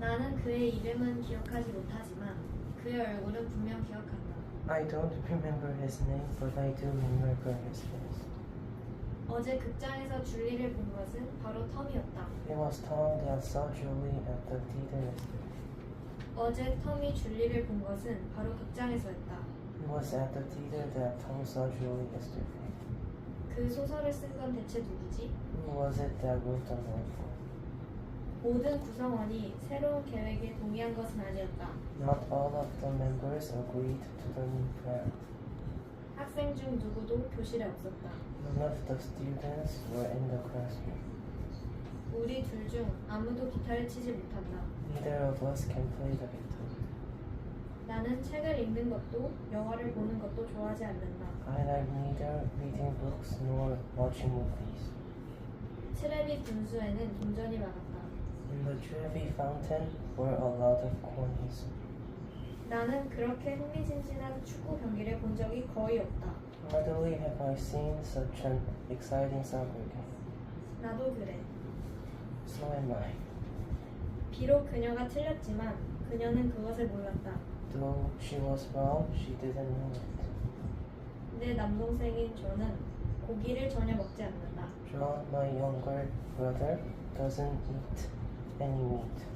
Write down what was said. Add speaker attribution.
Speaker 1: 나는 그의 이름은 기억하지 못하지만 그의 얼굴은 분명 기억한다.
Speaker 2: I don't remember his name, but I do remember his face.
Speaker 1: 어제 극장에서 줄리를 본 것은 바로 텀이었다.
Speaker 2: It was Tom that saw Julie at the theater yesterday.
Speaker 1: 어제 텀이 줄리를 본 것은 바로 극장에서였다.
Speaker 2: It was at the theater that Tom saw Julie yesterday.
Speaker 1: 그 소설을 쓴 건 대체 누구지?
Speaker 2: Who was it that wrote the novel?
Speaker 1: 모든 구성원이 새로운 계획에 동의한 것은 아니었다.
Speaker 2: Not all of the members agreed to the new plan.
Speaker 1: 학생 중 누구도 교실에 없었다.
Speaker 2: None of the students were in the classroom.
Speaker 1: 우리 둘 중 아무도 기타를 치지 못한다.
Speaker 2: Neither of us can play the guitar.
Speaker 1: 나는 책을 읽는 것도 영화를 보는 것도 좋아하지 않는다.
Speaker 2: I like neither reading books nor watching movies.
Speaker 1: 트레비 분수에는 동전이 많았다.
Speaker 2: In the Trevi fountain were a lot of coins.
Speaker 1: 나는 그렇게 흥미진진한 축구 경기를 본 적이 거의 없다.
Speaker 2: Hardly have I seen such an exciting soccer game.
Speaker 1: 나도 그래.
Speaker 2: So am I.
Speaker 1: 비록 그녀가 틀렸지만 그녀는 그것을 몰랐다.
Speaker 2: Though she was wrong, she didn't know it.
Speaker 1: 내 남동생인 존은 고기를 전혀 먹지 않는다.
Speaker 2: John, my younger brother, doesn't eat But anyway.